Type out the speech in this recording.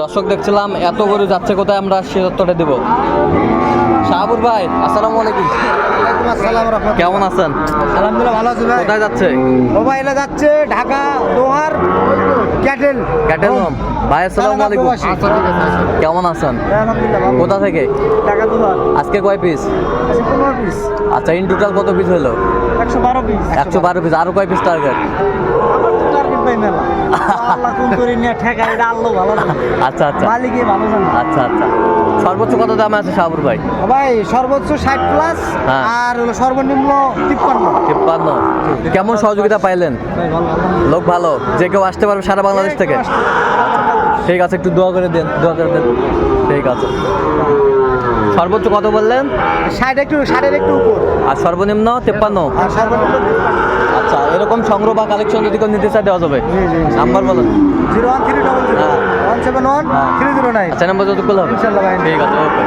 দর্শক দেখছিলাম এত গরু যাচ্ছে কোথায় আমরা সে তত্ত্বটা দেবো। শাহাবুর ভাই আসসালামু আলাইকুম। ওয়ালাইকুম আসসালাম কেমন আছেন? আলহামদুলিল্লাহ ভালো আছি ভাই। কোথায় যাচ্ছে? মোবাইলে যাচ্ছে ঢাকা দোহার ক্যাটেল। ক্যাটেল ভাই আসসালামু আলাইকুম। কেমন আছেন? আলহামদুলিল্লাহ কোথা থেকে? ঢাকা দোহার। আজকে কয় পিস পনেরো পিস আচ্ছা ইন টোটাল কত পিস হলো? একশো বারো পিস একশো বারো পিস আরও কয় পিস টার্গেট টার্গেট পাই মেলা আল্লাহ কোন করে নিয়ে ঠেকা এটা আল্লাহ ভালো আচ্ছা আচ্ছা। মালিকই ভালো জানে। আচ্ছা আচ্ছা। সর্বোচ্চ কত দামে আছে শাহাবুর ভাই? ভাই সর্বোচ্চ ষাট প্লাস হ্যাঁ। আর হলো সর্বনিম্ন তিপ্পান্ন। তিপ্পান্ন। কেমন সহযোগিতা পাইলেন? লোক ভালো? যে কেউ আসতে পারবে সারা বাংলাদেশ থেকে? ঠিক আছে একটু দোয়া করে দেন দোয়া করে দেন। ঠিক আছে। সর্বোচ্চ কত বললেন? ষাট একটু ষাটের একটু উপর। আর সর্বনিম্ন তেপ্পান্ন? আর সর্বনিম্ন আচ্ছা এরকম সংগ্রহ বা কালেকশন যদি কেউ নিতে চাই দেওয়া যাবে। নাম্বার বলুন zero one three double zero. হ্যাঁ। One seven one three zero nine. আচ্ছা নাম্বার যত হবে। ঠিক আছে ওকে।